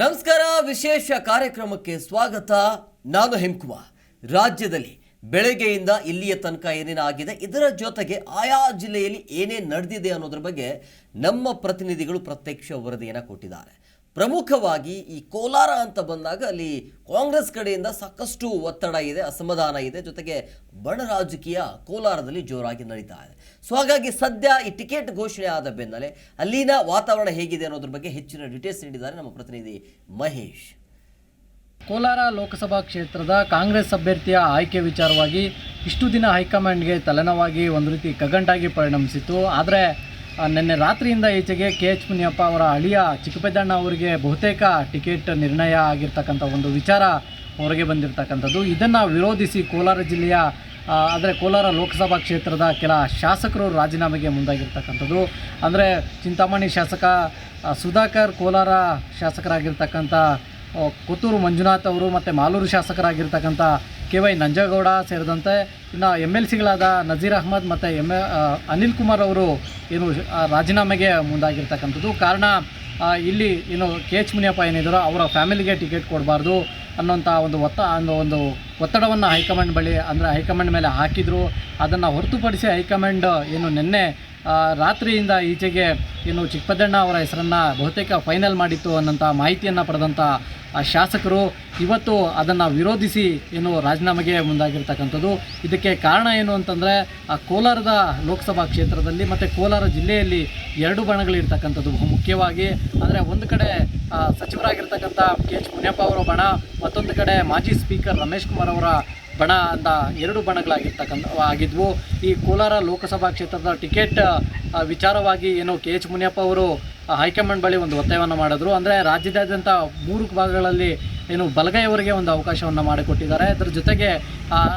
ನಮಸ್ಕಾರ, ವಿಶೇಷ ಕಾರ್ಯಕ್ರಮಕ್ಕೆ ಸ್ವಾಗತ. ನಾನು ಹೆಮ್ಕುಮಾರ್. ರಾಜ್ಯದಲ್ಲಿ ಬೆಳಗ್ಗೆಯಿಂದ ಇಲ್ಲಿಯ ತನಕ ಏನೇನು ಆಗಿದೆ, ಇದರ ಜೊತೆಗೆ ಆಯಾ ಜಿಲ್ಲೆಯಲ್ಲಿ ಏನೇನು ನಡೆದಿದೆ ಅನ್ನೋದ್ರ ಬಗ್ಗೆ ನಮ್ಮ ಪ್ರತಿನಿಧಿಗಳು ಪ್ರತ್ಯಕ್ಷ ವರದಿಯನ್ನು ಕೊಟ್ಟಿದ್ದಾರೆ. ಪ್ರಮುಖವಾಗಿ ಈ ಕೋಲಾರ ಅಂತ ಬಂದಾಗ ಅಲ್ಲಿ ಕಾಂಗ್ರೆಸ್ ಕಡೆಯಿಂದ ಸಾಕಷ್ಟು ಒತ್ತಡ ಇದೆ, ಅಸಮಾಧಾನ ಇದೆ. ಜೊತೆಗೆ ಬಣ ರಾಜಕೀಯ ಕೋಲಾರದಲ್ಲಿ ಜೋರಾಗಿ ನಡೀತಾ ಇದೆ. ಸೊ ಹಾಗಾಗಿ ಸದ್ಯ ಈ ಟಿಕೆಟ್ ಘೋಷಣೆ ಆದ ಬೆನ್ನಲ್ಲೇ ಅಲ್ಲಿನ ವಾತಾವರಣ ಹೇಗಿದೆ ಅನ್ನೋದ್ರ ಬಗ್ಗೆ ಹೆಚ್ಚಿನ ಡೀಟೇಲ್ಸ್ ನೀಡಿದ್ದಾರೆ ನಮ್ಮ ಪ್ರತಿನಿಧಿ ಮಹೇಶ್. ಕೋಲಾರ ಲೋಕಸಭಾ ಕ್ಷೇತ್ರದ ಕಾಂಗ್ರೆಸ್ ಅಭ್ಯರ್ಥಿಯ ಆಯ್ಕೆ ವಿಚಾರವಾಗಿ ಇಷ್ಟು ದಿನ ಹೈಕಮಾಂಡ್ಗೆ ತಲೆನವಾಗಿ ಒಂದು ರೀತಿ ಕಗಂಟಾಗಿ ಪರಿಣಮಿಸಿತ್ತು. ಆದರೆ ನಿನ್ನೆ ರಾತ್ರಿಯಿಂದ ಈಚೆಗೆ ಕೆ ಎಚ್ ಮುನಿಯಪ್ಪ ಅವರ ಅಳಿಯ ಚಿಕ್ಕಪೆದ್ದಣ್ಣ ಅವರಿಗೆ ಬಹುತೇಕ ಟಿಕೆಟ್ ನಿರ್ಣಯ ಆಗಿರ್ತಕ್ಕಂಥ ಒಂದು ವಿಚಾರ ಹೊರಗೆ ಬಂದಿರತಕ್ಕಂಥದ್ದು. ಇದನ್ನು ವಿರೋಧಿಸಿ ಕೋಲಾರ ಜಿಲ್ಲೆಯ ಅಂದರೆ ಕೋಲಾರ ಲೋಕಸಭಾ ಕ್ಷೇತ್ರದ ಕೆಲ ಶಾಸಕರು ರಾಜೀನಾಮೆಗೆ ಮುಂದಾಗಿರ್ತಕ್ಕಂಥದ್ದು. ಅಂದರೆ ಚಿಂತಾಮಣಿ ಶಾಸಕ ಸುಧಾಕರ್ ಕೋಲಾರ ಶಾಸಕರಾಗಿರ್ತಕ್ಕಂಥ ಕೊತ್ತೂರು ಮಂಜುನಾಥ್ ಅವರು ಮತ್ತು ಮಾಲೂರು ಶಾಸಕರಾಗಿರ್ತಕ್ಕಂಥ ಕೆ ವೈ ನಂಜೇಗೌಡ ಸೇರಿದಂತೆ ಇನ್ನು ಎಂ ಎಲ್ ಸಿಗಳಾದ ನಜೀರ್ ಅಹ್ಮದ್ ಮತ್ತು ಎಂ ಅನಿಲ್ ಕುಮಾರ್ ಅವರು ಏನು ರಾಜೀನಾಮೆಗೆ ಮುಂದಾಗಿರ್ತಕ್ಕಂಥದ್ದು. ಕಾರಣ ಇಲ್ಲಿ ಏನು ಕೆ ಎಚ್ ಮುನಿಯಪ್ಪ ಏನಿದ್ದಾರೋ ಅವರ ಫ್ಯಾಮಿಲಿಗೆ ಟಿಕೆಟ್ ಕೊಡಬಾರ್ದು ಅನ್ನೋಂಥ ಒಂದು ಒತ್ತ, ಅನ್ನೋ ಒಂದು ಒತ್ತಡವನ್ನು ಹೈಕಮಾಂಡ್ ಬಳಿ, ಅಂದರೆ ಹೈಕಮಾಂಡ್ ಮೇಲೆ ಹಾಕಿದರು. ಅದನ್ನು ಹೊರತುಪಡಿಸಿ ಹೈಕಮಾಂಡ್ ಏನು ನಿನ್ನೆ ರಾತ್ರಿಯಿಂದ ಈಚೆಗೆ ಏನು ಚಿಕ್ಕಪದಣ್ಣ ಅವರ ಹೆಸರನ್ನು ಬಹುತೇಕ ಫೈನಲ್ ಮಾಡಿತ್ತು ಅನ್ನೋಂಥ ಮಾಹಿತಿಯನ್ನು ಪಡೆದಂಥ ಶಾಸಕರು ಇವತ್ತು ಅದನ್ನು ವಿರೋಧಿಸಿ ಏನು ರಾಜೀನಾಮೆಗೆ ಮುಂದಾಗಿರ್ತಕ್ಕಂಥದ್ದು. ಇದಕ್ಕೆ ಕಾರಣ ಏನು ಅಂತಂದರೆ, ಆ, ಕೋಲಾರದ ಲೋಕಸಭಾ ಕ್ಷೇತ್ರದಲ್ಲಿ ಮತ್ತು ಕೋಲಾರ ಜಿಲ್ಲೆಯಲ್ಲಿ ಎರಡು ಬಣಗಳಿರ್ತಕ್ಕಂಥದ್ದು ಬಹು ಮುಖ್ಯವಾಗಿ. ಅಂದರೆ ಒಂದು ಕಡೆ ಸಚಿವರಾಗಿರ್ತಕ್ಕಂಥ ಕೆ ಎಚ್ ಮುನಿಯಪ್ಪ ಅವರ ಬಣ, ಮತ್ತೊಂದು ಕಡೆ ಮಾಜಿ ಸ್ಪೀಕರ್ ರಮೇಶ್ ಕುಮಾರ್ ಅವರ ಬಣ ಅಂತ ಎರಡು ಬಣಗಳಾಗಿರ್ತಕ್ಕಂಥ ಆಗಿದ್ವು. ಈ ಕೋಲಾರ ಲೋಕಸಭಾ ಕ್ಷೇತ್ರದ ಟಿಕೆಟ್ ವಿಚಾರವಾಗಿ ಏನು ಕೆ ಎಚ್ ಮುನಿಯಪ್ಪ ಅವರು ಹೈಕಮಾಂಡ್ ಬಳಿ ಒಂದು ಒತ್ತಾಯವನ್ನು ಮಾಡಿದ್ರು. ಅಂದರೆ ರಾಜ್ಯದಾದ್ಯಂತ ಮೂರು ಭಾಗಗಳಲ್ಲಿ ಏನು ಬಲಗೈಯವರಿಗೆ ಒಂದು ಅವಕಾಶವನ್ನು ಮಾಡಿಕೊಟ್ಟಿದ್ದಾರೆ. ಅದರ ಜೊತೆಗೆ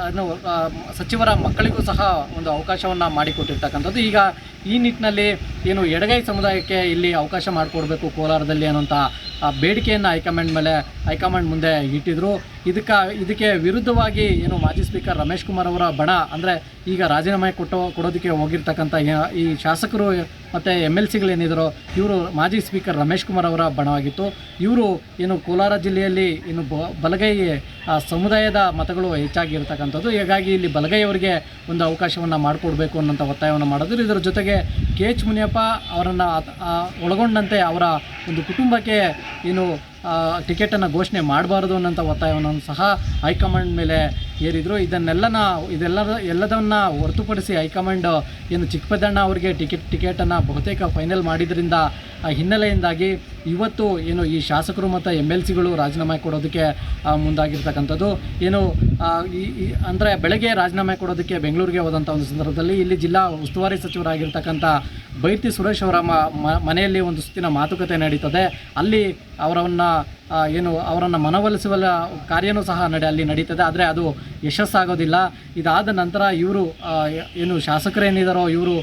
ಏನು ಸಚಿವರ ಮಕ್ಕಳಿಗೂ ಸಹ ಒಂದು ಅವಕಾಶವನ್ನು ಮಾಡಿಕೊಟ್ಟಿರ್ತಕ್ಕಂಥದ್ದು. ಈಗ ಈ ನಿಟ್ಟಿನಲ್ಲಿ ಏನು ಎಡಗೈ ಸಮುದಾಯಕ್ಕೆ ಇಲ್ಲಿ ಅವಕಾಶ ಮಾಡಿಕೊಡ್ಬೇಕು ಕೋಲಾರದಲ್ಲಿ ಅನ್ನೋಂಥ ಬೇಡಿಕೆಯನ್ನು ಹೈಕಮಾಂಡ್ ಮೇಲೆ ಹೈಕಮಾಂಡ್ ಮುಂದೆ ಇಟ್ಟಿದ್ರು. ಇದಕ್ಕೆ ಇದಕ್ಕೆ ವಿರುದ್ಧವಾಗಿ ಏನು ಮಾಜಿ ಸ್ಪೀಕರ್ ರಮೇಶ್ ಕುಮಾರ್ ಅವರ ಬಣ ಅಂದರೆ ಈಗ ರಾಜೀನಾಮೆ ಕೊಟ್ಟು, ಕೊಡೋದಕ್ಕೆ ಹೋಗಿರ್ತಕ್ಕಂಥ ಈ ಶಾಸಕರು ಮತ್ತು ಎಂ ಎಲ್ ಸಿಗಳೇನಿದ್ರು, ಇವರು ಮಾಜಿ ಸ್ಪೀಕರ್ ರಮೇಶ್ ಕುಮಾರ್ ಅವರ ಬಣವಾಗಿತ್ತು. ಇವರು ಏನು ಕೋಲಾರ ಜಿಲ್ಲೆಯಲ್ಲಿ ಏನು ಬ, ಬಲಗೈ ಸಮುದಾಯದ ಮತಗಳು ಹೆಚ್ಚಾಗಿರ್ತಕ್ಕಂಥದ್ದು. ಹೀಗಾಗಿ ಇಲ್ಲಿ ಬಲಗೈಯವರಿಗೆ ಒಂದು ಅವಕಾಶವನ್ನು ಮಾಡಿಕೊಡ್ಬೇಕು ಅನ್ನೋಂಥ ಒತ್ತಾಯವನ್ನು ಮಾಡಿದ್ರು. ಇದರ ಜೊತೆಗೆ ಕೆ ಎಚ್ ಮುನಿಯಪ್ಪ ಅವರನ್ನು ಒಳಗೊಂಡಂತೆ ಅವರ ಒಂದು ಕುಟುಂಬಕ್ಕೆ ಏನು ಟಿಕೆಟನ್ನು ಘೋಷಣೆ ಮಾಡಬಾರ್ದು ಅನ್ನೋಂಥ ಒತ್ತಾಯವನ್ನು ಸಹ ಹೈಕಮಾಂಡ್ ಮೇಲೆ ಏರಿದರು ಇದನ್ನೆಲ್ಲ ಇದೆಲ್ಲ ಎಲ್ಲದನ್ನು ಹೊರತುಪಡಿಸಿ ಹೈಕಮಾಂಡ್ ಏನು ಚಿಕ್ಕಪದಣ್ಣ ಅವರಿಗೆ ಟಿಕೆಟ್, ಟಿಕೆಟನ್ನು ಬಹುತೇಕ ಫೈನಲ್ ಮಾಡಿದ್ರಿಂದ, ಆ ಹಿನ್ನೆಲೆಯಿಂದಾಗಿ ಇವತ್ತು ಏನು ಈ ಶಾಸಕರು ಮತ್ತು ಎಂ ಎಲ್ ಸಿಗಳು ರಾಜೀನಾಮೆ ಕೊಡೋದಕ್ಕೆ ಮುಂದಾಗಿರ್ತಕ್ಕಂಥದ್ದು. ಏನು ಈ ಅಂದರೆ ಬೆಳಗ್ಗೆ ರಾಜೀನಾಮೆ ಕೊಡೋದಕ್ಕೆ ಬೆಂಗಳೂರಿಗೆ ಹೋದಂಥ ಒಂದು ಸಂದರ್ಭದಲ್ಲಿ ಇಲ್ಲಿ ಜಿಲ್ಲಾ ಉಸ್ತುವಾರಿ ಸಚಿವರಾಗಿರ್ತಕ್ಕಂಥ ಬೈತಿ ಸುರೇಶ್ ಅವರ ಮನೆಯಲ್ಲಿ ಒಂದು ಸುತ್ತಿನ ಮಾತುಕತೆ ನಡೀತದೆ. ಅಲ್ಲಿ ಅವರನ್ನು ಏನು, ಅವರನ್ನು ಮನವೊಲಿಸುವ ಕಾರ್ಯನೂ ಸಹ ನಡೆ, ಅಲ್ಲಿ ನಡೀತದೆ. ಆದರೆ ಅದು ಯಶಸ್ಸಾಗೋದಿಲ್ಲ. ಇದಾದ ನಂತರ ಇವರು ಏನು ಶಾಸಕರೇನಿದ್ದಾರೋ ಇವರು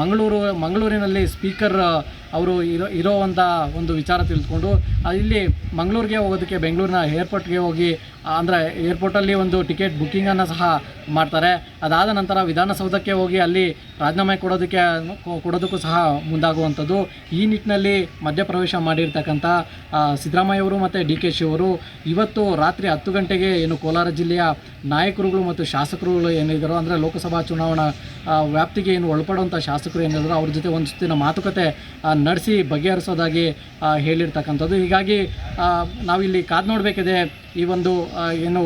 ಮಂಗಳೂರು, ಮಂಗಳೂರಿನಲ್ಲಿ ಸ್ಪೀಕರ್ ಅವರು ಇರೋ ಇರೋವಂಥ ಒಂದು ವಿಚಾರ ತಿಳ್ಕೊಂಡು ಇಲ್ಲಿ ಮಂಗಳೂರಿಗೆ ಹೋಗೋದಕ್ಕೆ ಬೆಂಗಳೂರಿನ ಏರ್ಪೋರ್ಟ್ಗೆ ಹೋಗಿ ಅಂದರೆ ಏರ್ಪೋರ್ಟಲ್ಲಿ ಒಂದು ಟಿಕೆಟ್ ಬುಕ್ಕಿಂಗನ್ನು ಸಹ ಮಾಡ್ತಾರೆ. ಅದಾದ ನಂತರ ವಿಧಾನಸೌಧಕ್ಕೆ ಹೋಗಿ ಅಲ್ಲಿ ರಾಜೀನಾಮೆ ಕೊಡೋದಕ್ಕೆ, ಕೊಡೋದಕ್ಕೂ ಸಹ ಮುಂದಾಗುವಂಥದ್ದು. ಈ ನಿಟ್ಟಿನಲ್ಲಿ ಮಧ್ಯಪ್ರವೇಶ ಮಾಡಿರ್ತಕ್ಕಂಥ ಸಿದ್ದರಾಮಯ್ಯವರು ಮತ್ತು ಡಿ ಕೆ ಶಿವರು ಇವತ್ತು ರಾತ್ರಿ ಹತ್ತು ಗಂಟೆಗೆ ಏನು ಕೋಲಾರ ಜಿಲ್ಲೆಯ ನಾಯಕರುಗಳು ಮತ್ತು ಶಾಸಕರುಗಳು ಏನಿದ್ದರು ಅಂದರೆ ಲೋಕಸಭಾ ಚುನಾವಣಾ ವ್ಯಾಪ್ತಿಗೆ ಏನು ಒಳಪಡುವಂಥ ಶಾಸಕರು ಏನಿದ್ದಾರೋ ಅವ್ರ ಜೊತೆ ಒಂದು ಸುತ್ತಿನ ಮಾತುಕತೆ ನಡೆಸಿ ಬಗೆಹರಿಸೋದಾಗಿ ಹೇಳಿರ್ತಕ್ಕಂಥದ್ದು. ಹೀಗಾಗಿ ನಾವಿಲ್ಲಿ ಕಾದು ನೋಡಬೇಕಿದೆ. ಈ ಒಂದು ಏನು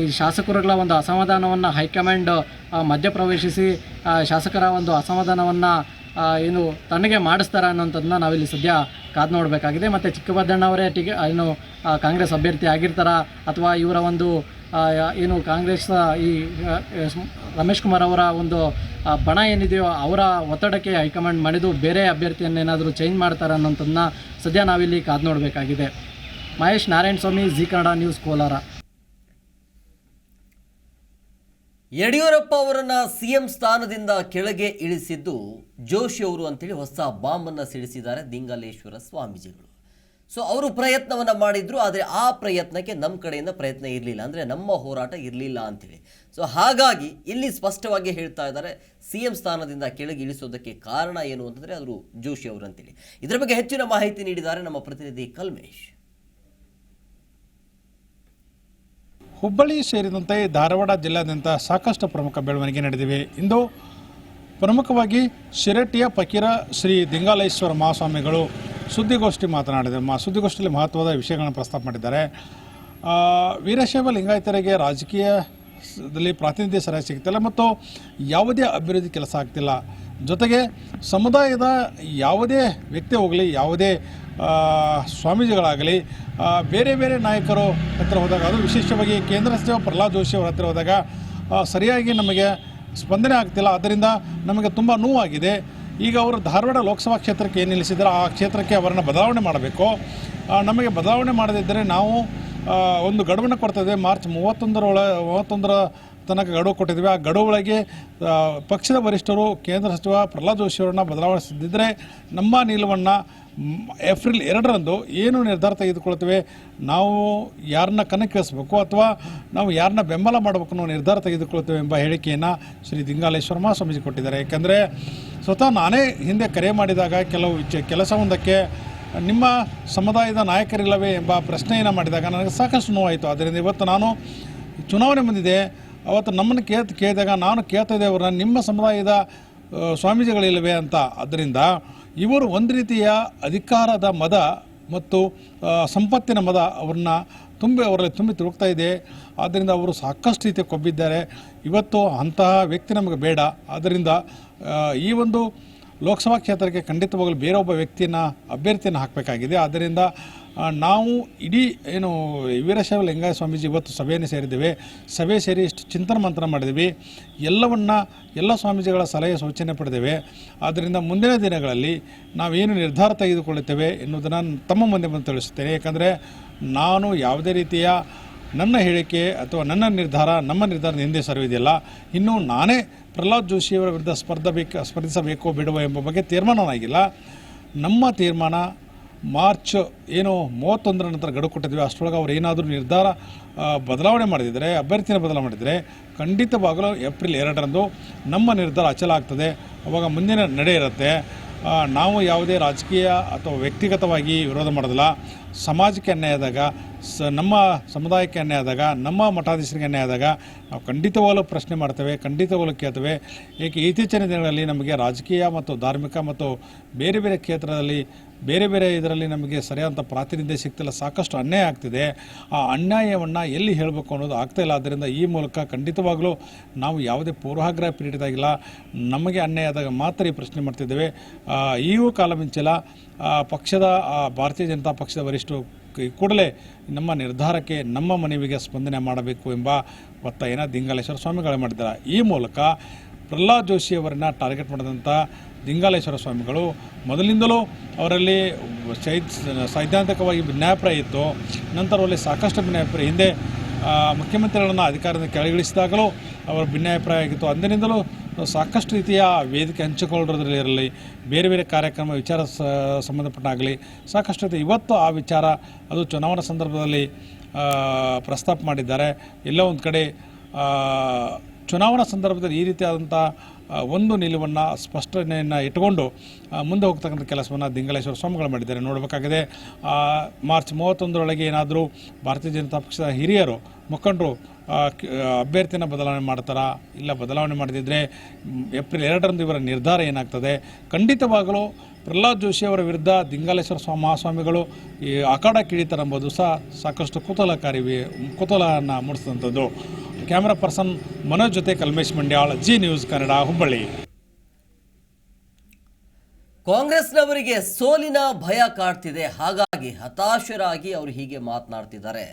ಈ ಶಾಸಕರುಗಳ ಒಂದು ಅಸಮಾಧಾನವನ್ನು ಹೈಕಮಾಂಡ್ ಮಧ್ಯಪ್ರವೇಶಿಸಿ ಶಾಸಕರ ಒಂದು ಅಸಮಾಧಾನವನ್ನು ಏನು ತಣ್ಣಗೆ ಮಾಡಿಸ್ತಾರೆ ಅನ್ನೋಂಥದ್ದನ್ನ ನಾವಿಲ್ಲಿ ಸದ್ಯ ಕಾದು ನೋಡಬೇಕಾಗಿದೆ. ಮತ್ತು ಚಿಕ್ಕಬದ್ದಣ್ಣ ಅವರೇ ಟಿಕೆ ಏನು ಕಾಂಗ್ರೆಸ್ ಅಭ್ಯರ್ಥಿ ಆಗಿರ್ತಾರಾ ಅಥವಾ ಇವರ ಒಂದು ಏನು, ಕಾಂಗ್ರೆಸ್ ಈ ರಮೇಶ್ ಕುಮಾರ್ ಅವರ ಒಂದು ಬಣ ಏನಿದೆಯೋ ಅವರ ಒತ್ತಡಕ್ಕೆ ಹೈಕಮಾಂಡ್ ಮಾಡಿದ್ದು ಬೇರೆ ಅಭ್ಯರ್ಥಿಯನ್ನೇನಾದರೂ ಚೇಂಜ್ ಮಾಡ್ತಾರೆ ಅನ್ನೋಂಥದ್ದನ್ನ ಸದ್ಯ ನಾವಿಲ್ಲಿ ಕಾದು ನೋಡಬೇಕಾಗಿದೆ. Mahesh Narayana Swamy, G Kannada news, Kolar. ಯಡಿಯೂರಪ್ಪ ಅವರನ್ನ ಸಿಎಂ ಸ್ಥಾನದಿಂದ ಕೆಳಗೆ ಇಳಿಸಿದ್ದು ಜೋಶಿ ಅವರು ಅಂತೇಳಿ ಹೊಸ ಬಾಂಬನ್ನು ಸಿಡಿಸಿದ್ದಾರೆ ದಿಂಗಲೇಶ್ವರ ಸ್ವಾಮೀಜಿಗಳು. ಸೊ ಅವರು ಪ್ರಯತ್ನವನ್ನ ಮಾಡಿದ್ರು, ಆದರೆ ಆ ಪ್ರಯತ್ನಕ್ಕೆ ನಮ್ಮ ಕಡೆಯಿಂದ ಪ್ರಯತ್ನ ಇರಲಿಲ್ಲ. ಅಂದರೆ ನಮ್ಮ ಹೋರಾಟ ಇರಲಿಲ್ಲ ಅಂತೇಳಿ. ಸೊ ಹಾಗಾಗಿ ಇಲ್ಲಿ ಸ್ಪಷ್ಟವಾಗಿ ಹೇಳ್ತಾ ಇದ್ದಾರೆ ಸಿ ಎಂ ಸ್ಥಾನದಿಂದ ಕೆಳಗೆ ಇಳಿಸೋದಕ್ಕೆ ಕಾರಣ ಏನು ಅಂತಂದರೆ ಅದು ಜೋಶಿ ಅವರು ಅಂತೇಳಿ. ಇದರ ಬಗ್ಗೆ ಹೆಚ್ಚಿನ ಮಾಹಿತಿ ನೀಡಿದ್ದಾರೆ ನಮ್ಮ ಪ್ರತಿನಿಧಿ ಕಲ್ಮೇಶ್. ಹುಬ್ಬಳ್ಳಿ ಸೇರಿದಂತೆ ಧಾರವಾಡ ಜಿಲ್ಲಾದ್ಯಂತ ಸಾಕಷ್ಟು ಪ್ರಮುಖ ಬೆಳವಣಿಗೆ ನಡೆದಿವೆ. ಇಂದು ಪ್ರಮುಖವಾಗಿ ಶಿರಟ್ಟಿಯ ಫಕೀರ ಶ್ರೀ ದಿಂಗಾಲೇಶ್ವರ ಮಹಾಸ್ವಾಮಿಗಳು ಸುದ್ದಿಗೋಷ್ಠಿ ಮಾತನಾಡಿದರು. ಮಾ ಸುದ್ದಿಗೋಷ್ಠಿಯಲ್ಲಿ ಮಹತ್ವದ ವಿಷಯಗಳನ್ನು ಪ್ರಸ್ತಾಪ ಮಾಡಿದ್ದಾರೆ. ವೀರಶೈವ ಲಿಂಗಾಯತರಿಗೆ ರಾಜಕೀಯದಲ್ಲಿ ಪ್ರಾತಿನಿಧ್ಯ ಸರಿಯಾಗಿ ಸಿಗ್ತಿಲ್ಲ ಮತ್ತು ಯಾವುದೇ ಅಭಿವೃದ್ಧಿ ಕೆಲಸ ಆಗ್ತಿಲ್ಲ. ಜೊತೆಗೆ ಸಮುದಾಯದ ಯಾವುದೇ ವ್ಯಕ್ತಿ ಹೋಗಲಿ, ಯಾವುದೇ ಸ್ವಾಮೀಜಿಗಳಾಗಲಿ ಬೇರೆ ಬೇರೆ ನಾಯಕರು ಹತ್ತಿರ ಹೋದಾಗ, ಅದು ವಿಶೇಷವಾಗಿ ಕೇಂದ್ರ ಸಚಿವ ಪ್ರಹ್ಲಾದ್ ಜೋಶಿ ಅವರ ಹತ್ತಿರ ಹೋದಾಗ ಸರಿಯಾಗಿ ನಮಗೆ ಸ್ಪಂದನೆ ಆಗ್ತಿಲ್ಲ. ಅದರಿಂದ ನಮಗೆ ತುಂಬ ನೋವಾಗಿದೆ. ಈಗ ಅವರು ಧಾರವಾಡ ಲೋಕಸಭಾ ಕ್ಷೇತ್ರಕ್ಕೆ ಏನು ನಿಲ್ಲಿಸಿದ್ರು ಆ ಕ್ಷೇತ್ರಕ್ಕೆ ಅವರನ್ನು ಬದಲಾವಣೆ ಮಾಡಬೇಕು. ನಮಗೆ ಬದಲಾವಣೆ ಮಾಡದಿದ್ದರೆ ನಾವು ಒಂದು ಗಡುವನ್ನು ಕೊಡ್ತದೆ ಮಾರ್ಚ್ ಮೂವತ್ತೊಂದರ ಒಳ ಮೂವತ್ತೊಂದರ ತನಕ ಗಡುವು ಕೊಟ್ಟಿದ್ದೀವಿ ಆ ಗಡುವು ಒಳಗೆ ಪಕ್ಷದ ವರಿಷ್ಠರು, ಕೇಂದ್ರ ಸಚಿವ ಪ್ರಹ್ಲಾದ್ ಜೋಶಿ ಅವರನ್ನ ಬದಲಾವಣೆಸಿದ್ದರೆ ನಮ್ಮ ನಿಲುವನ್ನು ಏಪ್ರಿಲ್ ಎರಡರಂದು ಏನು ನಿರ್ಧಾರ ತೆಗೆದುಕೊಳ್ತೇವೆ? ನಾವು ಯಾರನ್ನ ಕಣಕ್ಕಿಳಿಸ್ಬೇಕು ಅಥವಾ ನಾವು ಯಾರನ್ನ ಬೆಂಬಲ ಮಾಡಬೇಕು ಅನ್ನೋ ನಿರ್ಧಾರ ತೆಗೆದುಕೊಳ್ತೇವೆ ಎಂಬ ಹೇಳಿಕೆಯನ್ನು ಶ್ರೀ ದಿಂಗಾಲೇಶ್ವರ ಮಹಾಸ್ವಾಮೀಜಿ ಕೊಟ್ಟಿದ್ದಾರೆ. ಯಾಕಂದರೆ ಸ್ವತಃ ನಾನೇ ಹಿಂದೆ ಕರೆ ಮಾಡಿದಾಗ ಕೆಲವು ಕೆಲಸವೊಂದಕ್ಕೆ ನಿಮ್ಮ ಸಮುದಾಯದ ನಾಯಕರಿಲ್ಲವೇ ಎಂಬ ಪ್ರಶ್ನೆಯನ್ನು ಮಾಡಿದಾಗ ನನಗೆ ಸಾಕಷ್ಟು ನೋವಾಯಿತು. ಆದ್ದರಿಂದ ಇವತ್ತು ನಾನು ಚುನಾವಣೆ ಬಂದಿದೆ. ಅವತ್ತು ನಮ್ಮನ್ನು ಕೇಳ್ ಕೇಳಿದಾಗ ನಾನು ಕೇಳ್ತಾ ಅವರನ್ನ ನಿಮ್ಮ ಸಮುದಾಯದ ಸ್ವಾಮೀಜಿಗಳಿಲ್ಲವೆ ಅಂತ. ಅದರಿಂದ ಇವರು ಒಂದು ರೀತಿಯ ಅಧಿಕಾರದ ಮದ ಮತ್ತು ಸಂಪತ್ತಿನ ಮದ ಅವ್ರನ್ನ ತುಂಬಿ, ಅವರಲ್ಲಿ ತುಂಬಿ ತುಳುಕ್ತಾ ಇದೆ. ಆದ್ದರಿಂದ ಅವರು ಸಾಕಷ್ಟು ರೀತಿ ಕೊಬ್ಬಿದ್ದಾರೆ. ಇವತ್ತು ಅಂತಹ ವ್ಯಕ್ತಿ ನಮಗೆ ಬೇಡ. ಆದ್ದರಿಂದ ಈ ಒಂದು ಲೋಕಸಭಾ ಕ್ಷೇತ್ರಕ್ಕೆ ಖಂಡಿತವಾಗಲು ಬೇರೊಬ್ಬ ವ್ಯಕ್ತಿಯನ್ನು, ಅಭ್ಯರ್ಥಿಯನ್ನು ಹಾಕಬೇಕಾಗಿದೆ. ಆದ್ದರಿಂದ ನಾವು ಇಡೀ, ಏನು, ವೀರಶೈವ ಲಿಂಗಾಯ ಸ್ವಾಮೀಜಿ ಇವತ್ತು ಸಭೆಯನ್ನು ಸೇರಿದ್ದೇವೆ. ಸಭೆ ಸೇರಿ ಇಷ್ಟು ಚಿಂತನ ಮಂಥನ ಮಾಡಿದ್ವಿ ಎಲ್ಲವನ್ನ, ಎಲ್ಲ ಸ್ವಾಮೀಜಿಗಳ ಸಲಹೆ ಸೂಚನೆ ಪಡೆದೇವೆ. ಆದ್ದರಿಂದ ಮುಂದಿನ ದಿನಗಳಲ್ಲಿ ನಾವೇನು ನಿರ್ಧಾರ ತೆಗೆದುಕೊಳ್ಳುತ್ತೇವೆ ಎನ್ನುವುದನ್ನು ತಮ್ಮ ಮುಂದೆ ಬಂದು ತಿಳಿಸುತ್ತೇನೆ. ಯಾಕಂದರೆ ನಾನು ಯಾವುದೇ ರೀತಿಯ ನನ್ನ ಹೇಳಿಕೆ ಅಥವಾ ನನ್ನ ನಿರ್ಧಾರ, ನಮ್ಮ ನಿರ್ಧಾರದ ಹಿಂದೆ ಸರಿಯುವುದಿಲ್ಲ. ಇನ್ನು ನಾನೇ ಪ್ರಹ್ಲಾದ್ ಜೋಶಿಯವರ ವಿರುದ್ಧ ಸ್ಪರ್ಧಬೇಕು, ಸ್ಪರ್ಧಿಸಬೇಕೋ ಬಿಡುವ ಎಂಬ ಬಗ್ಗೆ ತೀರ್ಮಾನವಾಗಿಲ್ಲ ನಮ್ಮ ತೀರ್ಮಾನ ಮಾರ್ಚ್ ಏನು ಮೂವತ್ತೊಂದರ ನಂತರ ಗಡು ಕೊಟ್ಟಿದ್ವಿ ಅಷ್ಟರೊಳಗೆ ಅವ್ರು ಏನಾದರೂ ನಿರ್ಧಾರ ಬದಲಾವಣೆ ಮಾಡಿದರೆ, ಅಭ್ಯರ್ಥಿನ ಬದಲಾವಣೆ ಮಾಡಿದರೆ ಖಂಡಿತವಾಗಲೂ ಏಪ್ರಿಲ್ ಎರಡರಂದು ನಮ್ಮ ನಿರ್ಧಾರ ಅಚಲ ಆಗ್ತದೆ. ಅವಾಗ ಮುಂದಿನ ನಡೆ ಇರುತ್ತೆ. ನಾವು ಯಾವುದೇ ರಾಜಕೀಯ ಅಥವಾ ವ್ಯಕ್ತಿಗತವಾಗಿ ವಿರೋಧ ಮಾಡೋದಿಲ್ಲ. ಸಮಾಜಕ್ಕೆ ಅನ್ಯಾಯ ಆದಾಗ, ಸ, ನಮ್ಮ ಸಮುದಾಯಕ್ಕೆ ಅನ್ಯಾಯ ಆದಾಗ, ನಮ್ಮ ಮಠಾಧೀಶರಿಗೆ ಅನ್ಯಾಯ ಆದಾಗ ನಾವು ಖಂಡಿತವಾಗಲೂ ಪ್ರಶ್ನೆ ಮಾಡ್ತೇವೆ, ಖಂಡಿತವಾಗಲೂ ಕೇಳ್ತೇವೆ. ಏಕೆ, ಇತ್ತೀಚಿನ ದಿನಗಳಲ್ಲಿ ನಮಗೆ ರಾಜಕೀಯ ಮತ್ತು ಧಾರ್ಮಿಕ ಮತ್ತು ಬೇರೆ ಬೇರೆ ಕ್ಷೇತ್ರದಲ್ಲಿ ಬೇರೆ ಬೇರೆ ಇದರಲ್ಲಿ ನಮಗೆ ಸರಿಯಾದಂಥ ಪ್ರಾತಿನಿಧ್ಯ ಸಿಗ್ತಿಲ್ಲ, ಸಾಕಷ್ಟು ಅನ್ಯಾಯ ಆಗ್ತಿದೆ. ಆ ಅನ್ಯಾಯವನ್ನು ಎಲ್ಲಿ ಹೇಳಬೇಕು ಅನ್ನೋದು ಆಗ್ತಾ ಇಲ್ಲ. ಆದ್ದರಿಂದ ಈ ಮೂಲಕ ಖಂಡಿತವಾಗಲೂ ನಾವು ಯಾವುದೇ ಪೂರ್ವಾಗ್ರಹ ಪೀಡಿತಾಗಿಲ್ಲ ನಮಗೆ ಅನ್ಯಾಯ ಆದಾಗ ಮಾತ್ರ ಈ ಪ್ರಶ್ನೆ ಮಾಡ್ತಿದ್ದೇವೆ. ಈಗೂ ಕಾಲ ಮಿಂಚಲ ಪಕ್ಷದ ಭಾರತೀಯ ಜನತಾ ಪಕ್ಷದ ವರಿಷ್ಠರು ಕೂಡಲೇ ನಮ್ಮ ನಿರ್ಧಾರಕ್ಕೆ, ನಮ್ಮ ಮನವಿಗೆ ಸ್ಪಂದನೆ ಮಾಡಬೇಕು ಎಂಬ ಒತ್ತಾಯನ ದಿಂಗಾಲೇಶ್ವರ ಸ್ವಾಮಿಗಳು ಮಾಡಿದ್ದಾರೆ. ಈ ಮೂಲಕ ಪ್ರಹ್ಲಾದ್ ಜೋಶಿ ಅವರನ್ನು ಟಾರ್ಗೆಟ್ ಮಾಡಿದಂಥ ದಿಂಗಾಲೇಶ್ವರ ಸ್ವಾಮಿಗಳು. ಮೊದಲಿಂದಲೂ ಅವರಲ್ಲಿ ಸೈ ಸೈದ್ಧಾಂತಿಕವಾಗಿ ಭಿನ್ನಾಭಿಪ್ರಾಯ ಇತ್ತು. ನಂತರ ಅವರಲ್ಲಿ ಸಾಕಷ್ಟು ಭಿನ್ನಾಭಿಪ್ರಾಯ ಹಿಂದೆ ಮುಖ್ಯಮಂತ್ರಿಗಳನ್ನು ಅಧಿಕಾರದಿಂದ ಕೆಳಗಿಳಿಸಿದಾಗಲೂ ಅವರ ಭಿನ್ನಾಭಿಪ್ರಾಯ ಆಗಿತ್ತು. ಅಂದಿನಿಂದಲೂ ಸಾಕಷ್ಟು ರೀತಿಯ ವೇದಿಕೆ ಹಂಚಿಕೊಳ್ಳೋದ್ರಲ್ಲಿ ಬೇರೆ ಬೇರೆ ಕಾರ್ಯಕ್ರಮ, ವಿಚಾರ ಸಂಬಂಧಪಟ್ಟಾಗಲಿ, ಸಾಕಷ್ಟು ರೀತಿ ಇವತ್ತು ಆ ವಿಚಾರ ಅದು ಚುನಾವಣಾ ಸಂದರ್ಭದಲ್ಲಿ ಪ್ರಸ್ತಾಪ ಮಾಡಿದ್ದಾರೆ. ಎಲ್ಲೋ ಒಂದು ಕಡೆ ಚುನಾವಣಾ ಸಂದರ್ಭದಲ್ಲಿ ಈ ರೀತಿಯಾದಂಥ ಒಂದು ನಿಲುವನ್ನು, ಸ್ಪಷ್ಟನೆಯನ್ನು ಇಟ್ಟುಕೊಂಡು ಮುಂದೆ ಹೋಗ್ತಕ್ಕಂಥ ಕೆಲಸವನ್ನು ದಿಂಗಳೇಶ್ವರ ಸ್ವಾಮಿಗಳು ಮಾಡಿದ್ದಾರೆ. ನೋಡಬೇಕಾಗಿದೆ ಮಾರ್ಚ್ ಮೂವತ್ತೊಂದರೊಳಗೆ ಏನಾದರೂ ಭಾರತೀಯ ಜನತಾ ಪಕ್ಷದ ಹಿರಿಯರು, ಮುಖಂಡರು ಅಭ್ಯರ್ಥಿನ ಬದಲಾವಣೆ ಮಾಡ್ತಾರಾ ಇಲ್ಲ ಬದಲಾವಣೆ ಮಾಡದಿದ್ದರೆ ಏಪ್ರಿಲ್ ಎರಡರಂದು ಇವರ ನಿರ್ಧಾರ ಏನಾಗ್ತದೆ? ಖಂಡಿತವಾಗಲೂ ಪ್ರಹ್ಲಾದ್ ಜೋಶಿ ಅವರ ವಿರುದ್ಧ ದಿಂಗಾಲೇಶ್ವರ ಸ್ವಾಮಿ ಮಹಾಸ್ವಾಮಿಗಳು ಈ ಅಖಾಡ ಕಿಡಿತಾರೆಂಬುದು ಸಹ ಸಾಕಷ್ಟು ಕುತೂಹಲಕಾರಿ ಕುತೂಹಲವನ್ನು ಮೂಡಿಸಿದಂಥದ್ದು. ಕ್ಯಾಮ್ರಾ ಪರ್ಸನ್ ಮನೋಜ್ ಜೊತೆ ಕಲ್ಮೇಶ್ ಮಂಡ್ಯಾಳ್, ಜಿ ನ್ಯೂಸ್ ಕನ್ನಡ, ಹುಬ್ಬಳ್ಳಿ. ಕಾಂಗ್ರೆಸ್ನವರಿಗೆ ಸೋಲಿನ ಭಯ ಕಾಡ್ತಿದೆ. ಹಾಗಾಗಿ ಹತಾಶರಾಗಿ ಅವರು ಹೀಗೆ ಮಾತನಾಡ್ತಿದ್ದಾರೆ.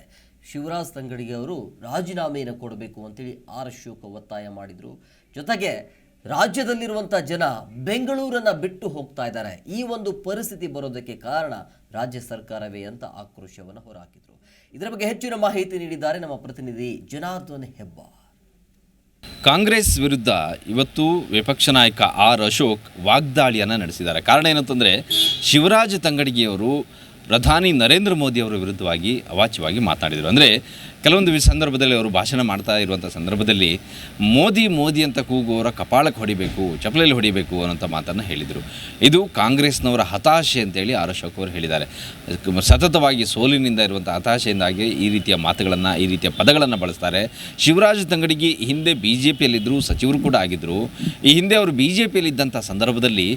ಶಿವರಾಜ್ ತಂಗಡಿಗೆ ಅವರು ರಾಜೀನಾಮೆಯನ್ನು ಕೊಡಬೇಕು ಅಂತೇಳಿ ಆರ್ ಅಶೋಕ್ ಒತ್ತಾಯ ಮಾಡಿದರು. ಜೊತೆಗೆ ರಾಜ್ಯದಲ್ಲಿರುವಂಥ ಜನ ಬೆಂಗಳೂರನ್ನು ಬಿಟ್ಟು ಹೋಗ್ತಾ ಇದ್ದಾರೆ. ಈ ಒಂದು ಪರಿಸ್ಥಿತಿ ಬರೋದಕ್ಕೆ ಕಾರಣ ರಾಜ್ಯ ಸರ್ಕಾರವೇ ಅಂತ ಆಕ್ರೋಶವನ್ನು ಹೊರಹಾಕಿದರು. ಇದರ ಬಗ್ಗೆ ಹೆಚ್ಚಿನ ಮಾಹಿತಿ ನೀಡಿದ್ದಾರೆ ನಮ್ಮ ಪ್ರತಿನಿಧಿ ಜನಾರ್ದನ್ ಹೆಬ್ಬಾರ್. ಕಾಂಗ್ರೆಸ್ ವಿರುದ್ಧ ಇವತ್ತು ವಿಪಕ್ಷ ನಾಯಕ ಆರ್ ಅಶೋಕ್ ವಾಗ್ದಾಳಿಯನ್ನು ನಡೆಸಿದ್ದಾರೆ. ಕಾರಣ ಏನಂತಂದರೆ ಶಿವರಾಜ್ ತಂಗಡಿಗೆಯವರು ಪ್ರಧಾನಿ ನರೇಂದ್ರ ಮೋದಿ ಅವರ ವಿರುದ್ಧವಾಗಿ ಅವಾಚ್ಯವಾಗಿ ಮಾತನಾಡಿದರು ಅಂದರೆ ಕೆಲವೊಂದು ಸಂದರ್ಭದಲ್ಲಿ ಅವರು ಭಾಷಣ ಮಾಡ್ತಾ ಇರುವಂಥ ಸಂದರ್ಭದಲ್ಲಿ ಮೋದಿ ಮೋದಿ ಅಂತ ಕೂಗುವವರ ಕಪಾಳಕ್ಕೆ ಹೊಡಿಬೇಕು ಚಪ್ಪಲಲ್ಲಿ ಹೊಡಿಬೇಕು ಅನ್ನೋಂಥ ಮಾತನ್ನು ಹೇಳಿದರು. ಇದು ಕಾಂಗ್ರೆಸ್ನವರ ಹತಾಶೆ ಅಂತೇಳಿ ಆರ್ ಅಶೋಕ್ ಅವರು ಹೇಳಿದ್ದಾರೆ. ಸತತವಾಗಿ ಸೋಲಿನಿಂದ ಇರುವಂಥ ಹತಾಶೆಯಿಂದಾಗಿ ಈ ರೀತಿಯ ಮಾತುಗಳನ್ನು, ಈ ರೀತಿಯ ಪದಗಳನ್ನು ಬಳಸ್ತಾರೆ. ಶಿವರಾಜ್ ತಂಗಡಿಗೆ ಹಿಂದೆ ಬಿ ಜೆ ಪಿಯಲ್ಲಿದ್ದರು ಸಚಿವರು ಕೂಡ ಆಗಿದ್ದರು. ಈ ಹಿಂದೆ ಅವರು ಬಿ ಜೆ ಪಿಯಲ್ಲಿದ್ದಂಥ ಸಂದರ್ಭದಲ್ಲಿ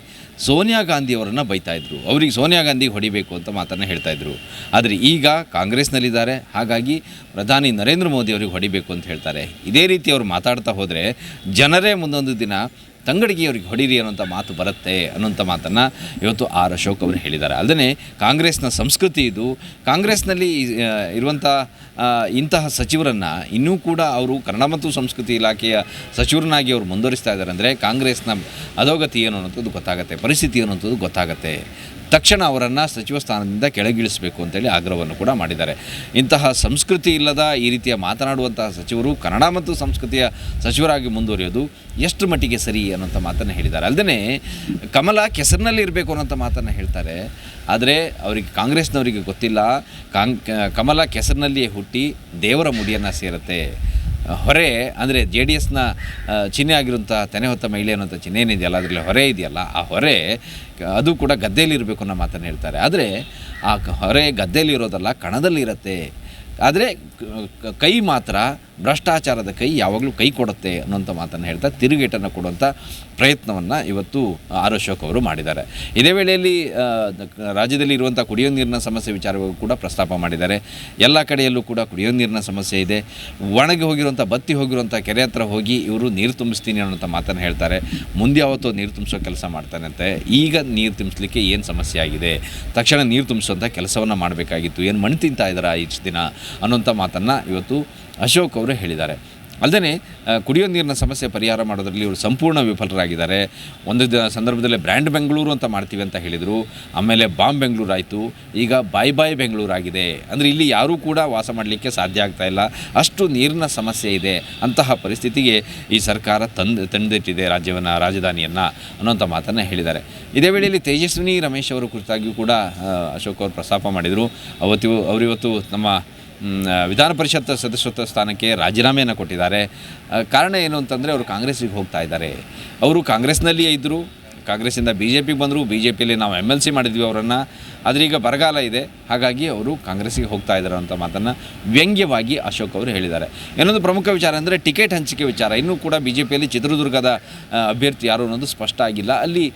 ಸೋನಿಯಾ ಗಾಂಧಿ ಅವರನ್ನು ಬೈತಾ ಇದ್ರು. ಅವರಿಗೆ ಸೋನಿಯಾ ಗಾಂಧಿ ಹೊಡಿಬೇಕು ಅಂತ ಮಾತನ್ನು ಹೇಳ್ತಾ ಇದ್ರು. ಆದರೆ ಈಗ ಕಾಂಗ್ರೆಸ್ನಲ್ಲಿದ್ದಾರೆ. ಹಾಗಾಗಿ ಪ್ರಧಾನಿ ನರೇಂದ್ರ ಮೋದಿ ಅವರಿಗೆ ಹೊಡಿಬೇಕು ಅಂತ ಹೇಳ್ತಾರೆ. ಇದೇ ರೀತಿ ಅವರು ಮಾತಾಡ್ತಾ ಹೋದರೆ ಜನರೇ ಮುಂದೊಂದು ದಿನ ತಂಗಡಿಗೆ ಅವರಿಗೆ ಹೊಡೀರಿ ಅನ್ನೋಂಥ ಮಾತು ಬರುತ್ತೆ ಅನ್ನೋಂಥ ಮಾತನ್ನು ಇವತ್ತು ಆರ್ ಅಶೋಕ್ ಅವರು ಹೇಳಿದ್ದಾರೆ. ಅಲ್ಲದೆ ಕಾಂಗ್ರೆಸ್ನ ಸಂಸ್ಕೃತಿ ಇದು. ಕಾಂಗ್ರೆಸ್ನಲ್ಲಿ ಇರುವಂಥ ಇಂತಹ ಸಚಿವರನ್ನು ಇನ್ನೂ ಕೂಡ ಅವರು ಕನ್ನಡ ಮತ್ತು ಸಂಸ್ಕೃತಿ ಇಲಾಖೆಯ ಸಚಿವರನ್ನಾಗಿ ಅವರು ಮುಂದುವರಿಸ್ತಾ ಇದ್ದಾರೆ ಅಂದರೆ ಕಾಂಗ್ರೆಸ್ನ ಅಧೋಗತಿ ಏನು ಅನ್ನೋಂಥದ್ದು ಗೊತ್ತಾಗುತ್ತೆ, ಪರಿಸ್ಥಿತಿ ಏನು ಅನ್ನೋಂಥದ್ದು ಗೊತ್ತಾಗುತ್ತೆ. ತಕ್ಷಣ ಅವರನ್ನು ಸಚಿವ ಸ್ಥಾನದಿಂದ ಕೆಳಗಿಳಿಸಬೇಕು ಅಂತೇಳಿ ಆಗ್ರಹವನ್ನು ಕೂಡ ಮಾಡಿದ್ದಾರೆ. ಇಂತಹ ಸಂಸ್ಕೃತಿ ಇಲ್ಲದ ಈ ರೀತಿಯ ಮಾತನಾಡುವಂತಹ ಸಚಿವರು ಕನ್ನಡ ಮತ್ತು ಸಂಸ್ಕೃತಿಯ ಸಚಿವರಾಗಿ ಮುಂದುವರಿಯೋದು ಎಷ್ಟು ಮಟ್ಟಿಗೆ ಸರಿ ಅನ್ನೋಂಥ ಮಾತನ್ನು ಹೇಳಿದ್ದಾರೆ. ಅಲ್ಲದೆ ಕಮಲ ಕೆಸರಿನಲ್ಲಿ ಇರಬೇಕು ಅನ್ನೋಂಥ ಮಾತನ್ನು ಹೇಳ್ತಾರೆ. ಆದರೆ ಅವರಿಗೆ ಕಾಂಗ್ರೆಸ್ನವರಿಗೆ ಗೊತ್ತಿಲ್ಲ. ಕಾಂಗ್ ಕಮಲ ಕೆಸರಿನಲ್ಲಿಯೇ ಹುಟ್ಟಿ ದೇವರ ಮುಡಿಯನ್ನು ಸೇರುತ್ತೆ. ಹೊರೆ ಅಂದರೆ ಜೆ ಡಿ ಎಸ್ನ ಚಿಹ್ನೆ ಆಗಿರುವಂಥ ತೆನೆ ಹೊತ್ತ ಮಹಿಳೆ ಅನ್ನೋಂಥ ಚಿಹ್ನೆ ಏನಿದೆಯಲ್ಲ, ಅದರಲ್ಲಿ ಹೊರೆ ಇದೆಯಲ್ಲ, ಆ ಹೊರೆ ಅದು ಕೂಡ ಗದ್ದೆಯಲ್ಲಿ ಇರಬೇಕು ಅನ್ನೋ ಮಾತನ್ನು ಹೇಳ್ತಾರೆ. ಆದರೆ ಆ ಹೊರೆ ಗದ್ದೆಯಲ್ಲಿ ಇರೋದಲ್ಲ, ಕಣದಲ್ಲಿ ಇರುತ್ತೆ. ಆದರೆ ಕೈ ಮಾತ್ರ ಭ್ರಷ್ಟಾಚಾರದ ಕೈ ಯಾವಾಗಲೂ ಕೈ ಕೊಡುತ್ತೆ ಅನ್ನುವಂಥ ಮಾತನ್ನು ಹೇಳ್ತಾ ತಿರುಗೇಟನ್ನು ಕೊಡುವಂಥ ಪ್ರಯತ್ನವನ್ನು ಇವತ್ತು ಆರ್ ಅಶೋಕ್ ಅವರು ಮಾಡಿದ್ದಾರೆ. ಇದೇ ವೇಳೆಯಲ್ಲಿ ರಾಜ್ಯದಲ್ಲಿ ಇರುವಂಥ ಕುಡಿಯೋ ನೀರಿನ ಸಮಸ್ಯೆ ವಿಚಾರವಾಗಿ ಕೂಡ ಪ್ರಸ್ತಾಪ ಮಾಡಿದ್ದಾರೆ. ಎಲ್ಲ ಕಡೆಯಲ್ಲೂ ಕೂಡ ಕುಡಿಯೋ ನೀರಿನ ಸಮಸ್ಯೆ ಇದೆ. ಒಣಗಿ ಹೋಗಿರುವಂಥ, ಬತ್ತಿ ಹೋಗಿರುವಂಥ ಕೆರೆ ಹತ್ರ ಹೋಗಿ ಇವರು ನೀರು ತುಂಬಿಸ್ತೀನಿ ಅನ್ನೋಂಥ ಮಾತನ್ನು ಹೇಳ್ತಾರೆ. ಮುಂದೆ ಯಾವತ್ತೋ ನೀರು ತುಂಬಿಸೋ ಕೆಲಸ ಮಾಡ್ತಾನಂತೆ ಈಗ ನೀರು ತುಂಬಿಸ್ಲಿಕ್ಕೆ ಏನು ಸಮಸ್ಯೆ ಆಗಿದೆ? ತಕ್ಷಣ ನೀರು ತುಂಬಿಸುವಂಥ ಕೆಲಸವನ್ನು ಮಾಡಬೇಕಾಗಿತ್ತು. ಏನು ಮಣ್ಣು ತಿಂತಾ ಇದ್ದಾರಾ ಇಷ್ಟು ದಿನ ಅನ್ನೋಂಥ ಮಾತನ್ನು ಇವತ್ತು ಅಶೋಕ್ ಅವರು ಹೇಳಿದ್ದಾರೆ. ಅಲ್ಲದೆ ಕುಡಿಯೋ ನೀರಿನ ಸಮಸ್ಯೆ ಪರಿಹಾರ ಮಾಡೋದ್ರಲ್ಲಿ ಇವರು ಸಂಪೂರ್ಣ ವಿಫಲರಾಗಿದ್ದಾರೆ. ಒಂದು ದ ಸಂದರ್ಭದಲ್ಲಿ ಬ್ರ್ಯಾಂಡ್ ಬೆಂಗಳೂರು ಅಂತ ಮಾಡ್ತೀವಿ ಅಂತ ಹೇಳಿದರು. ಆಮೇಲೆ ಬಾಂಬ್ ಬೆಂಗಳೂರು ಆಯಿತು ಈಗ ಬಾಯ್ ಬಾಯ್ ಬೆಂಗಳೂರು ಆಗಿದೆ ಅಂದರೆ ಇಲ್ಲಿ ಯಾರೂ ಕೂಡ ವಾಸ ಮಾಡಲಿಕ್ಕೆ ಸಾಧ್ಯ ಆಗ್ತಾ ಇಲ್ಲ. ಅಷ್ಟು ನೀರಿನ ಸಮಸ್ಯೆ ಇದೆ ಅಂತಹ ಪರಿಸ್ಥಿತಿಗೆ ಈ ಸರ್ಕಾರ ತಂದು, ತಂದಿಟ್ಟಿದೆ ರಾಜ್ಯವನ್ನು, ರಾಜಧಾನಿಯನ್ನು ಅನ್ನೋಂಥ ಮಾತನ್ನು ಹೇಳಿದ್ದಾರೆ. ಇದೇ ವೇಳೆಯಲ್ಲಿ ತೇಜಸ್ವಿನಿ ರಮೇಶ್ ಅವರು ಕುರಿತಾಗಿಯೂ ಕೂಡ ಅಶೋಕ್ ಅವರು ಪ್ರಸ್ತಾಪ ಮಾಡಿದರು. ಅವತ್ತು ಅವರಿವತ್ತು ನಮ್ಮ ವಿಧಾನ ಪರಿಷತ್ ಸದಸ್ಯತ್ವ ಸ್ಥಾನಕ್ಕೆ ರಾಜೀನಾಮೆಯನ್ನು ಕೊಟ್ಟಿದ್ದಾರೆ. ಕಾರಣ ಏನು ಅಂತಂದರೆ, ಅವರು ಕಾಂಗ್ರೆಸ್ಸಿಗೆ ಹೋಗ್ತಾ ಇದ್ದಾರೆ. ಅವರು ಕಾಂಗ್ರೆಸ್ನಲ್ಲಿಯೇ ಇದ್ದರು ಕಾಂಗ್ರೆಸ್ಸಿಂದ ಬಿ ಜೆ ಪಿಗೆ ಬಂದರು ಬಿ ಜೆ ಪಿಯಲ್ಲಿ ನಾವು ಎಂ ಎಲ್ ಸಿ ಮಾಡಿದ್ವಿ ಅವರನ್ನು. ಆದರೆ ಬರಗಾಲ ಇದೆ. ಹಾಗಾಗಿ ಅವರು ಕಾಂಗ್ರೆಸ್ಸಿಗೆ ಹೋಗ್ತಾ ಇದ್ದಾರೆ ಅಂತ ಮಾತನ್ನು ವ್ಯಂಗ್ಯವಾಗಿ ಅಶೋಕ್ ಅವರು ಹೇಳಿದ್ದಾರೆ. ಇನ್ನೊಂದು ಪ್ರಮುಖ ವಿಚಾರ ಅಂದರೆ ಟಿಕೆಟ್ ಹಂಚಿಕೆ ವಿಚಾರ. ಇನ್ನೂ ಕೂಡ ಬಿ ಜೆ ಪಿಯಲ್ಲಿ ಚಿತ್ರದುರ್ಗದ ಅಭ್ಯರ್ಥಿ ಯಾರು ಅನ್ನೋದು ಸ್ಪಷ್ಟ ಆಗಿಲ್ಲ. ಅಲ್ಲಿ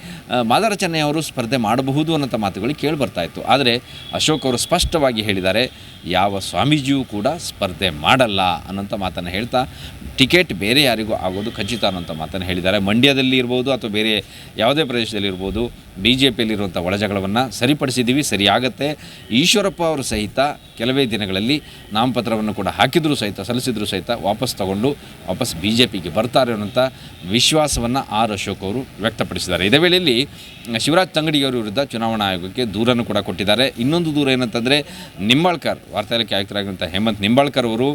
ಮಾದಾರ ಅವರು ಸ್ಪರ್ಧೆ ಮಾಡಬಹುದು ಅನ್ನೋಂಥ ಮಾತುಗಳು ಕೇಳಿ ಬರ್ತಾ ಆದರೆ ಅಶೋಕ್ ಅವರು ಸ್ಪಷ್ಟವಾಗಿ ಹೇಳಿದ್ದಾರೆ, ಯಾವ ಸ್ವಾಮೀಜಿಯೂ ಕೂಡ ಸ್ಪರ್ಧೆ ಮಾಡಲ್ಲ ಅನ್ನೋಂಥ ಮಾತನ್ನು ಹೇಳ್ತಾ, ಟಿಕೆಟ್ ಬೇರೆ ಯಾರಿಗೂ ಆಗೋದು ಖಚಿತ ಅನ್ನೋಂಥ ಮಾತನ್ನು ಹೇಳಿದ್ದಾರೆ. ಮಂಡ್ಯದಲ್ಲಿ ಇರ್ಬೋದು ಅಥವಾ ಬೇರೆ ಯಾವುದೇ ಪ್ರದೇಶದಲ್ಲಿ ಇರ್ಬೋದು ಬಿ ಜೆ ಪಿಯಲ್ಲಿರುವಂಥ ಒಳಜಗಳವನ್ನು ಸರಿಪಡಿಸಿದ್ದೀವಿ, ಸರಿಯಾಗತ್ತೆ. ಈಶ್ವರಪ್ಪ ಅವರು ಸಹಿತ ಕೆಲವೇ ದಿನಗಳಲ್ಲಿ ನಾಮಪತ್ರವನ್ನು ಕೂಡ ಹಾಕಿದರೂ ಸಹಿತ, ಸಲ್ಲಿಸಿದರೂ ಸಹಿತ ವಾಪಸ್ ತಗೊಂಡು ವಾಪಸ್ ಬಿ ಜೆ ಪಿಗೆ ಬರ್ತಾರೆ ಅನ್ನೋಂಥ ವಿಶ್ವಾಸವನ್ನು ಆರ್ ಅಶೋಕ್ ಅವರು ವ್ಯಕ್ತಪಡಿಸಿದ್ದಾರೆ. ಇದೇ ವೇಳೆಯಲ್ಲಿ ಶಿವರಾಜ್ ತಂಗಡಿಯವರ ವಿರುದ್ಧ ಚುನಾವಣಾ ಆಯೋಗಕ್ಕೆ ದೂರನ್ನು ಕೂಡ ಕೊಟ್ಟಿದ್ದಾರೆ. ಇನ್ನೊಂದು ದೂರ ಏನಂತಂದರೆ ನಿಂಬಾಳ್ಕರ್ ವಾರ್ತಾ ಇಲಾಖೆ ಆಯುಕ್ತರಾಗಿರುವಂಥ ಹೇಮಂತ್ ನಿಂಬಾಳ್ಕರ್ ಅವರು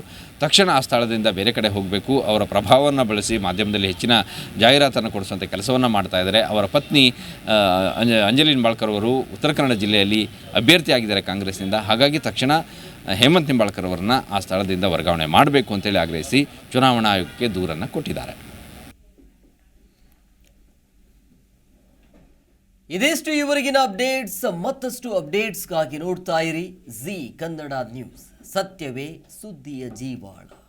ತಕ್ಷಣ ಆ ಸ್ಥಳದಿಂದ ಬೇರೆ ಕಡೆ ಹೋಗಬೇಕು. ಅವರ ಪ್ರಭಾವವನ್ನು ಬಳಸಿ ಮಾಧ್ಯಮದಲ್ಲಿ ಹೆಚ್ಚಿನ ಜಾಹೀರಾತನ್ನು ಕೊಡಿಸುವಂಥ ಕೆಲಸವನ್ನು ಮಾಡ್ತಾ ಇದ್ದಾರೆ. ಅವರ ಪತ್ನಿ ಅಂಜಲಿನ್ ಬಾಳ್ಕರ್ ಅವರು ಉತ್ತರ ಕನ್ನಡ ಜಿಲ್ಲೆಯಲ್ಲಿ ಅಭ್ಯರ್ಥಿಯಾಗಿದ್ದಾರೆ ಕಾಂಗ್ರೆಸ್ನಿಂದ. ಹಾಗಾಗಿ ತಕ್ಷಣ ಹೇಮಂತ್ ನಿಂಬಾಳ್ಕರ್ ಅವರನ್ನು ಆ ಸ್ಥಳದಿಂದ ವರ್ಗಾವಣೆ ಮಾಡಬೇಕು ಅಂತೇಳಿ ಆಗ್ರಹಿಸಿ ಚುನಾವಣಾ ಆಯೋಗಕ್ಕೆ ದೂರನ್ನು ಕೊಟ್ಟಿದ್ದಾರೆ. ಇದಿಷ್ಟು ಇವರಿಗಿನ ಅಪ್ಡೇಟ್ಸ್. ಮತ್ತಷ್ಟು ಅಪ್ಡೇಟ್ಸ್ಗಾಗಿ ನೋಡ್ತಾ ಇರಿ. ಜಿ ಕನ್ನಡ ನ್ಯೂಸ್. ಸತ್ಯವೇ ಸುದ್ದಿಯ ಜೀವಾಳ.